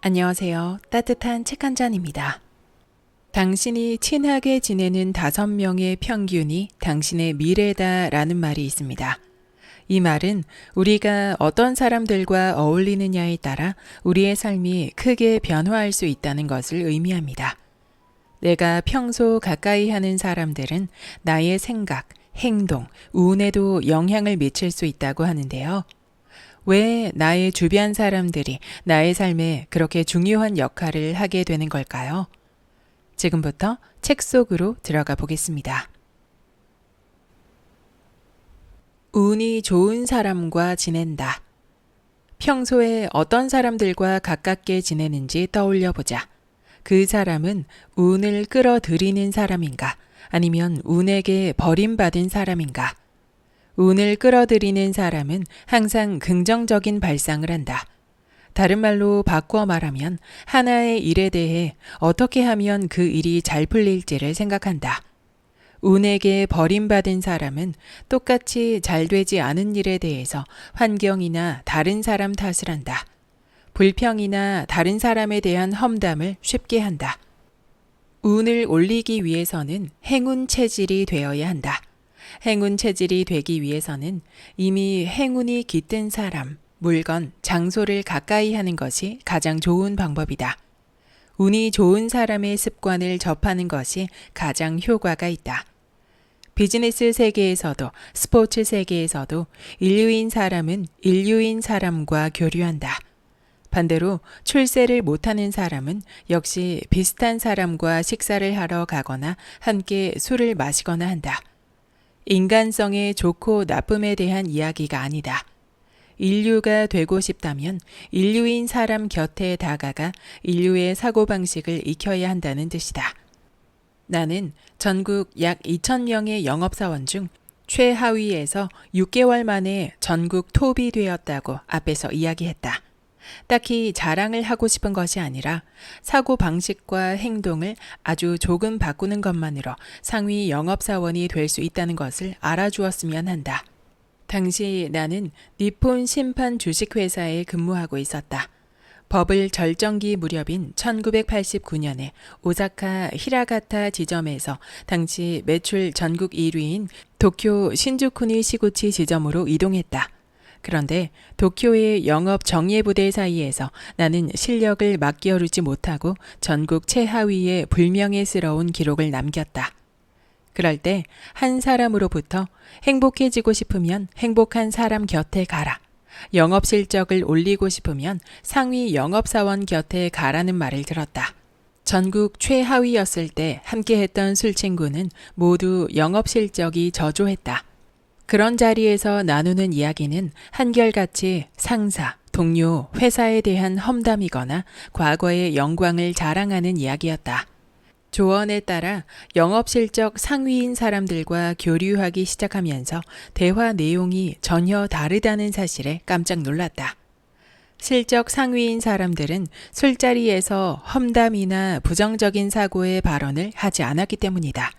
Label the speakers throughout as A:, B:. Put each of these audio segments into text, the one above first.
A: 안녕하세요. 따뜻한 책 한 잔입니다. 당신이 친하게 지내는 다섯 명의 평균이 당신의 미래다 라는 말이 있습니다. 이 말은 우리가 어떤 사람들과 어울리느냐에 따라 우리의 삶이 크게 변화할 수 있다는 것을 의미합니다. 내가 평소 가까이 하는 사람들은 나의 생각, 행동, 운에도 영향을 미칠 수 있다고 하는데요. 왜 나의 주변 사람들이 나의 삶에 그렇게 중요한 역할을 하게 되는 걸까요? 지금부터 책 속으로 들어가 보겠습니다. 운이 좋은 사람과 지낸다. 평소에 어떤 사람들과 가깝게 지내는지 떠올려 보자. 그 사람은 운을 끌어들이는 사람인가? 아니면 운에게 버림받은 사람인가? 운을 끌어들이는 사람은 항상 긍정적인 발상을 한다. 다른 말로 바꿔 말하면 하나의 일에 대해 어떻게 하면 그 일이 잘 풀릴지를 생각한다. 운에게 버림받은 사람은 똑같이 잘 되지 않은 일에 대해서 환경이나 다른 사람 탓을 한다. 불평이나 다른 사람에 대한 험담을 쉽게 한다. 운을 올리기 위해서는 행운 체질이 되어야 한다. 행운 체질이 되기 위해서는 이미 행운이 깃든 사람, 물건, 장소를 가까이 하는 것이 가장 좋은 방법이다. 운이 좋은 사람의 습관을 접하는 것이 가장 효과가 있다. 비즈니스 세계에서도 스포츠 세계에서도 인류인 사람은 인류인 사람과 교류한다. 반대로 출세를 못하는 사람은 역시 비슷한 사람과 식사를 하러 가거나 함께 술을 마시거나 한다. 인간성의 좋고 나쁨에 대한 이야기가 아니다. 인류가 되고 싶다면 인류인 사람 곁에 다가가 인류의 사고방식을 익혀야 한다는 뜻이다. 나는 전국 약 2,000명의 영업사원 중 최하위에서 6개월 만에 전국 톱이 되었다고 앞에서 이야기했다. 딱히 자랑을 하고 싶은 것이 아니라 사고 방식과 행동을 아주 조금 바꾸는 것만으로 상위 영업사원이 될 수 있다는 것을 알아주었으면 한다. 당시 나는 니폰 심판 주식회사에 근무하고 있었다. 버블 절정기 무렵인 1989년에 오사카 히라가타 지점에서 당시 매출 전국 1위인 도쿄 신주쿠니 시구치 지점으로 이동했다. 그런데 도쿄의 영업 정예부대 사이에서 나는 실력을 맡겨루지 못하고 전국 최하위의 불명예스러운 기록을 남겼다. 그럴 때 한 사람으로부터 행복해지고 싶으면 행복한 사람 곁에 가라. 영업 실적을 올리고 싶으면 상위 영업사원 곁에 가라는 말을 들었다. 전국 최하위였을 때 함께했던 술친구는 모두 영업 실적이 저조했다. 그런 자리에서 나누는 이야기는 한결같이 상사, 동료, 회사에 대한 험담이거나 과거의 영광을 자랑하는 이야기였다. 조언에 따라 영업 실적 상위인 사람들과 교류하기 시작하면서 대화 내용이 전혀 다르다는 사실에 깜짝 놀랐다. 실적 상위인 사람들은 술자리에서 험담이나 부정적인 사고의 발언을 하지 않았기 때문이다.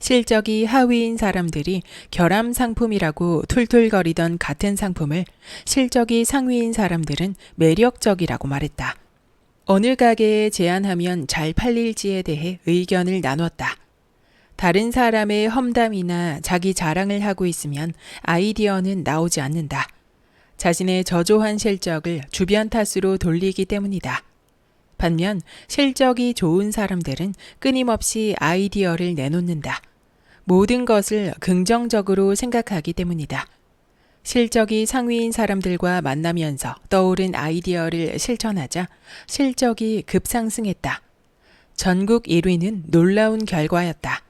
A: 실적이 하위인 사람들이 결함 상품이라고 툴툴거리던 같은 상품을 실적이 상위인 사람들은 매력적이라고 말했다. 어느 가게에 제안하면 잘 팔릴지에 대해 의견을 나눴다. 다른 사람의 험담이나 자기 자랑을 하고 있으면 아이디어는 나오지 않는다. 자신의 저조한 실적을 주변 탓으로 돌리기 때문이다. 반면 실적이 좋은 사람들은 끊임없이 아이디어를 내놓는다. 모든 것을 긍정적으로 생각하기 때문이다. 실적이 상위인 사람들과 만나면서 떠오른 아이디어를 실천하자 실적이 급상승했다. 전국 1위는 놀라운 결과였다.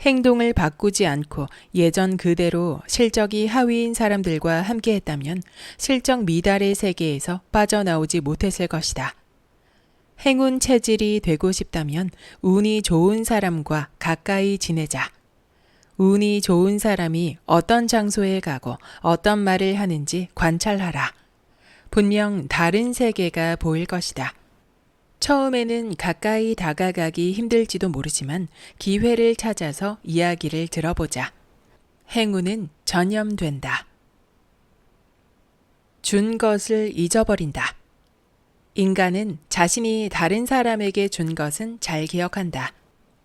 A: 행동을 바꾸지 않고 예전 그대로 실적이 하위인 사람들과 함께 했다면 실적 미달의 세계에서 빠져나오지 못했을 것이다. 행운 체질이 되고 싶다면 운이 좋은 사람과 가까이 지내자. 운이 좋은 사람이 어떤 장소에 가고 어떤 말을 하는지 관찰하라. 분명 다른 세계가 보일 것이다. 처음에는 가까이 다가가기 힘들지도 모르지만 기회를 찾아서 이야기를 들어보자. 행운은 전염된다. 준 것을 잊어버린다. 인간은 자신이 다른 사람에게 준 것은 잘 기억한다.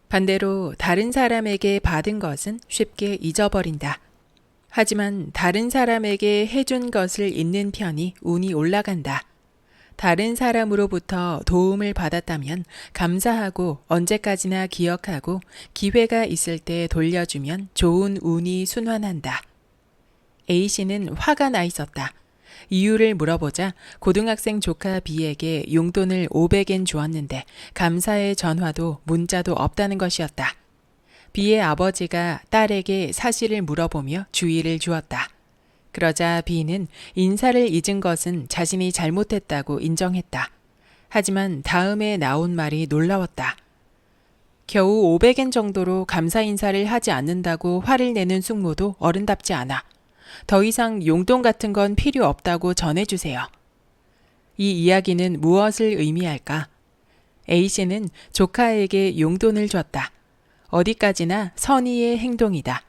A: 반대로 다른 사람에게 받은 것은 쉽게 잊어버린다. 하지만 다른 사람에게 해준 것을 잊는 편이 운이 올라간다. 다른 사람으로부터 도움을 받았다면 감사하고 언제까지나 기억하고 기회가 있을 때 돌려주면 좋은 운이 순환한다. A씨는 화가 나 있었다. 이유를 물어보자 고등학생 조카 B에게 용돈을 500엔 주었는데 감사의 전화도 문자도 없다는 것이었다. B의 아버지가 딸에게 사실을 물어보며 주의를 주었다. 그러자 B는 인사를 잊은 것은 자신이 잘못했다고 인정했다. 하지만 다음에 나온 말이 놀라웠다. 겨우 500엔 정도로 감사 인사를 하지 않는다고 화를 내는 숙모도 어른답지 않아. 더 이상 용돈 같은 건 필요 없다고 전해주세요. 이 이야기는 무엇을 의미할까? A씨는 조카에게 용돈을 줬다. 어디까지나 선의의 행동이다.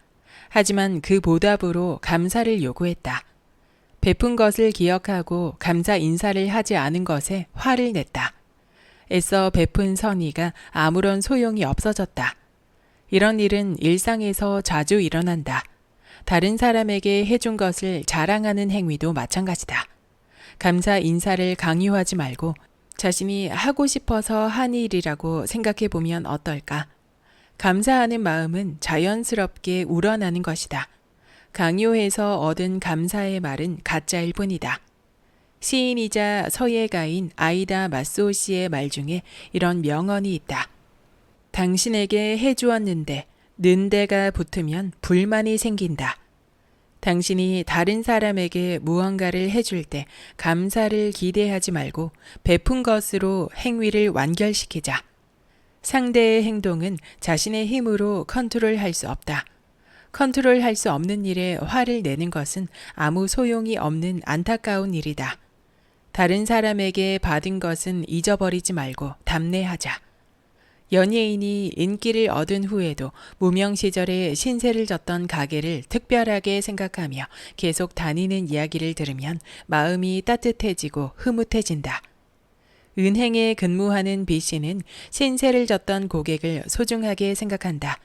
A: 하지만 그 보답으로 감사를 요구했다. 베푼 것을 기억하고 감사 인사를 하지 않은 것에 화를 냈다. 애써 베푼 선의가 아무런 소용이 없어졌다. 이런 일은 일상에서 자주 일어난다. 다른 사람에게 해준 것을 자랑하는 행위도 마찬가지다. 감사 인사를 강요하지 말고 자신이 하고 싶어서 한 일이라고 생각해 보면 어떨까? 감사하는 마음은 자연스럽게 우러나는 것이다. 강요해서 얻은 감사의 말은 가짜일 뿐이다. 시인이자 서예가인 아이다 마스오 씨의 말 중에 이런 명언이 있다. 당신에게 해주었는데 는데가 붙으면 불만이 생긴다. 당신이 다른 사람에게 무언가를 해줄 때 감사를 기대하지 말고 베푼 것으로 행위를 완결시키자. 상대의 행동은 자신의 힘으로 컨트롤할 수 없다. 컨트롤할 수 없는 일에 화를 내는 것은 아무 소용이 없는 안타까운 일이다. 다른 사람에게 받은 것은 잊어버리지 말고 답례하자. 연예인이 인기를 얻은 후에도 무명 시절에 신세를 졌던 가게를 특별하게 생각하며 계속 다니는 이야기를 들으면 마음이 따뜻해지고 흐뭇해진다. 은행에 근무하는 B 씨는 신세를 졌던 고객을 소중하게 생각한다.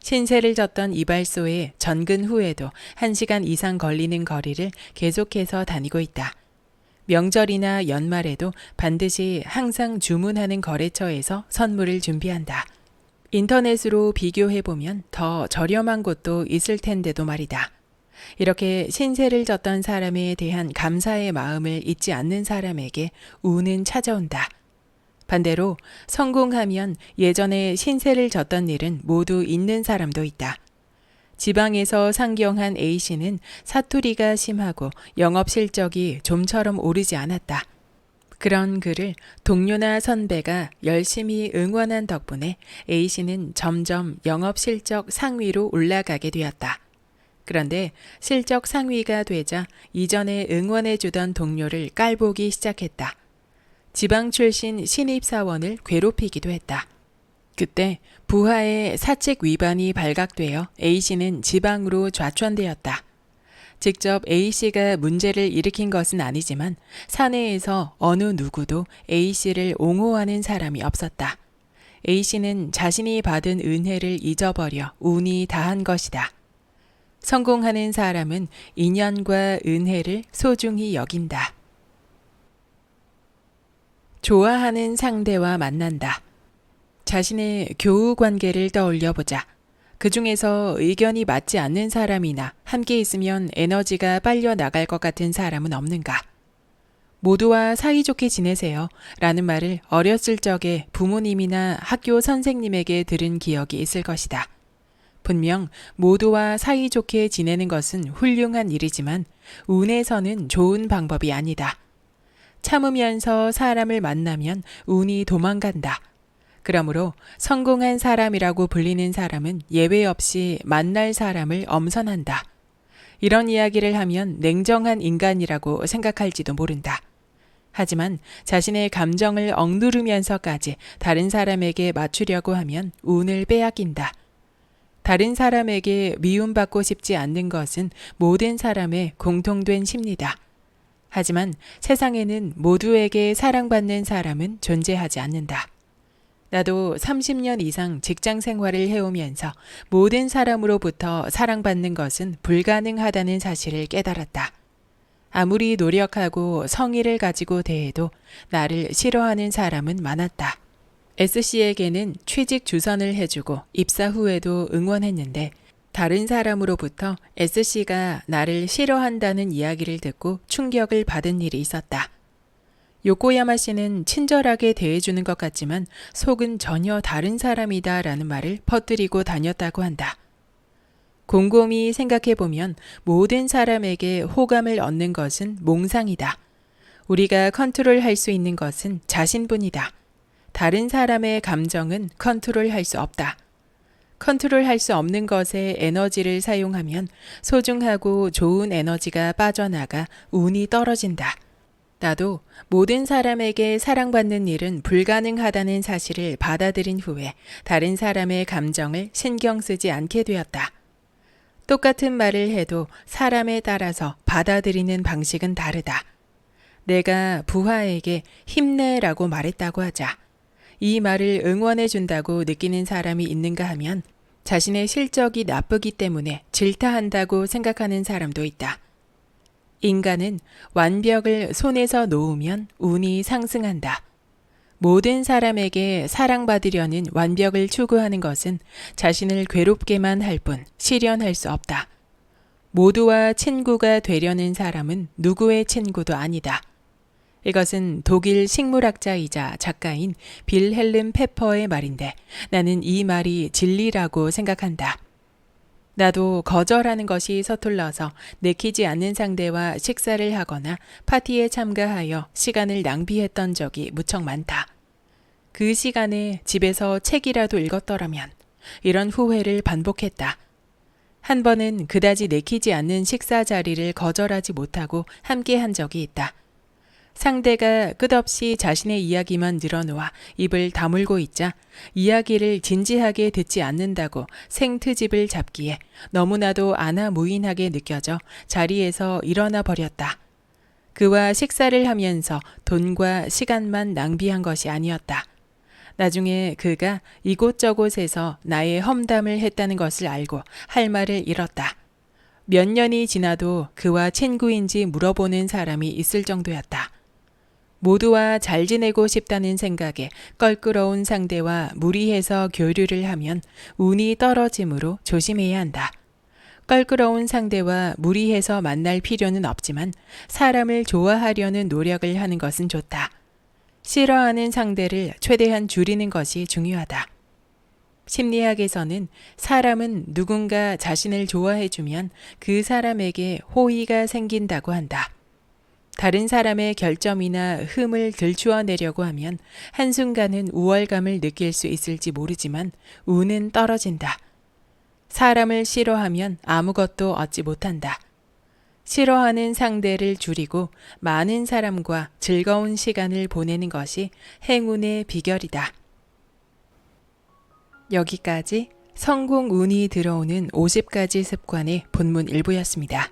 A: 신세를 졌던 이발소에 전근 후에도 1시간 이상 걸리는 거리를 계속해서 다니고 있다. 명절이나 연말에도 반드시 항상 주문하는 거래처에서 선물을 준비한다. 인터넷으로 비교해보면 더 저렴한 곳도 있을 텐데도 말이다. 이렇게 신세를 졌던 사람에 대한 감사의 마음을 잊지 않는 사람에게 운은 찾아온다. 반대로 성공하면 예전에 신세를 졌던 일은 모두 잊는 사람도 있다. 지방에서 상경한 A씨는 사투리가 심하고 영업 실적이 좀처럼 오르지 않았다. 그런 그를 동료나 선배가 열심히 응원한 덕분에 A씨는 점점 영업 실적 상위로 올라가게 되었다. 그런데 실적 상위가 되자 이전에 응원해주던 동료를 깔보기 시작했다. 지방 출신 신입사원을 괴롭히기도 했다. 그때 부하의 사칙 위반이 발각되어 A씨는 지방으로 좌천되었다. 직접 A씨가 문제를 일으킨 것은 아니지만 사내에서 어느 누구도 A씨를 옹호하는 사람이 없었다. A씨는 자신이 받은 은혜를 잊어버려 운이 다한 것이다. 성공하는 사람은 인연과 은혜를 소중히 여긴다. 좋아하는 상대와 만난다. 자신의 교우 관계를 떠올려 보자. 그 중에서 의견이 맞지 않는 사람이나 함께 있으면 에너지가 빨려 나갈 것 같은 사람은 없는가? 모두와 사이좋게 지내세요. 라는 말을 어렸을 적에 부모님이나 학교 선생님에게 들은 기억이 있을 것이다. 분명 모두와 사이좋게 지내는 것은 훌륭한 일이지만 운에서는 좋은 방법이 아니다. 참으면서 사람을 만나면 운이 도망간다. 그러므로 성공한 사람이라고 불리는 사람은 예외 없이 만날 사람을 엄선한다. 이런 이야기를 하면 냉정한 인간이라고 생각할지도 모른다. 하지만 자신의 감정을 억누르면서까지 다른 사람에게 맞추려고 하면 운을 빼앗긴다. 다른 사람에게 미움받고 싶지 않는 것은 모든 사람의 공통된 심리다. 하지만 세상에는 모두에게 사랑받는 사람은 존재하지 않는다. 나도 30년 이상 직장 생활을 해오면서 모든 사람으로부터 사랑받는 것은 불가능하다는 사실을 깨달았다. 아무리 노력하고 성의를 가지고 대해도 나를 싫어하는 사람은 많았다. S씨에게는 취직 주선을 해주고 입사 후에도 응원했는데 다른 사람으로부터 S씨가 나를 싫어한다는 이야기를 듣고 충격을 받은 일이 있었다. 요코야마 씨는 친절하게 대해주는 것 같지만 속은 전혀 다른 사람이다 라는 말을 퍼뜨리고 다녔다고 한다. 곰곰이 생각해보면 모든 사람에게 호감을 얻는 것은 몽상이다. 우리가 컨트롤 할 수 있는 것은 자신뿐이다. 다른 사람의 감정은 컨트롤 할 수 없다. 컨트롤 할 수 없는 것에 에너지를 사용하면 소중하고 좋은 에너지가 빠져나가 운이 떨어진다. 나도 모든 사람에게 사랑받는 일은 불가능하다는 사실을 받아들인 후에 다른 사람의 감정을 신경 쓰지 않게 되었다. 똑같은 말을 해도 사람에 따라서 받아들이는 방식은 다르다. 내가 부하에게 힘내라고 말했다고 하자. 이 말을 응원해 준다고 느끼는 사람이 있는가 하면 자신의 실적이 나쁘기 때문에 질타한다고 생각하는 사람도 있다. 인간은 완벽을 손에서 놓으면 운이 상승한다. 모든 사람에게 사랑받으려는 완벽을 추구하는 것은 자신을 괴롭게만 할 뿐 실현할 수 없다. 모두와 친구가 되려는 사람은 누구의 친구도 아니다. 이것은 독일 식물학자이자 작가인 빌 헬름 페퍼의 말인데 나는 이 말이 진리라고 생각한다. 나도 거절하는 것이 서툴러서 내키지 않는 상대와 식사를 하거나 파티에 참가하여 시간을 낭비했던 적이 무척 많다. 그 시간에 집에서 책이라도 읽었더라면 이런 후회를 반복했다. 한 번은 그다지 내키지 않는 식사 자리를 거절하지 못하고 함께 한 적이 있다. 상대가 끝없이 자신의 이야기만 늘어놓아 입을 다물고 있자 이야기를 진지하게 듣지 않는다고 생트집을 잡기에 너무나도 아나무인하게 느껴져 자리에서 일어나 버렸다. 그와 식사를 하면서 돈과 시간만 낭비한 것이 아니었다. 나중에 그가 이곳저곳에서 나의 험담을 했다는 것을 알고 할 말을 잃었다. 몇 년이 지나도 그와 친구인지 물어보는 사람이 있을 정도였다. 모두와 잘 지내고 싶다는 생각에 껄끄러운 상대와 무리해서 교류를 하면 운이 떨어지므로 조심해야 한다. 껄끄러운 상대와 무리해서 만날 필요는 없지만 사람을 좋아하려는 노력을 하는 것은 좋다. 싫어하는 상대를 최대한 줄이는 것이 중요하다. 심리학에서는 사람은 누군가 자신을 좋아해주면 그 사람에게 호의가 생긴다고 한다. 다른 사람의 결점이나 흠을 들추어내려고 하면 한순간은 우월감을 느낄 수 있을지 모르지만 운은 떨어진다. 사람을 싫어하면 아무것도 얻지 못한다. 싫어하는 상대를 줄이고 많은 사람과 즐거운 시간을 보내는 것이 행운의 비결이다. 여기까지 성공 운이 들어오는 50가지 습관의 본문 일부였습니다.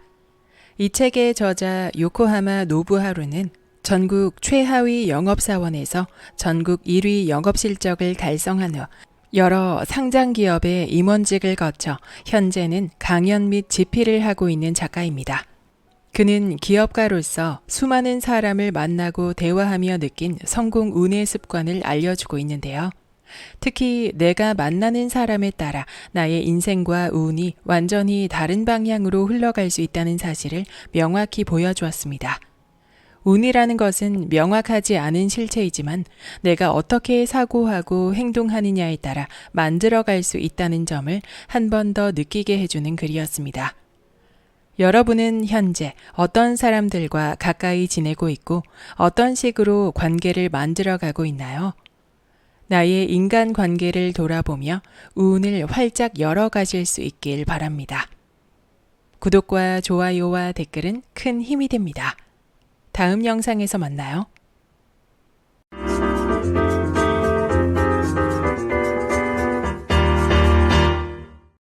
A: 이 책의 저자 요코하마 노부하루는 전국 최하위 영업사원에서 전국 1위 영업 실적을 달성한 후 여러 상장 기업의 임원직을 거쳐 현재는 강연 및 집필을 하고 있는 작가입니다. 그는 기업가로서 수많은 사람을 만나고 대화하며 느낀 성공 운의 습관을 알려주고 있는데요. 특히 내가 만나는 사람에 따라 나의 인생과 운이 완전히 다른 방향으로 흘러갈 수 있다는 사실을 명확히 보여주었습니다. 운이라는 것은 명확하지 않은 실체이지만 내가 어떻게 사고하고 행동하느냐에 따라 만들어갈 수 있다는 점을 한 번 더 느끼게 해주는 글이었습니다. 여러분은 현재 어떤 사람들과 가까이 지내고 있고 어떤 식으로 관계를 만들어 가고 있나요? 나의 인간 관계를 돌아보며 운을 활짝 열어 가실 수 있길 바랍니다. 구독과 좋아요와 댓글은 큰 힘이 됩니다. 다음 영상에서 만나요.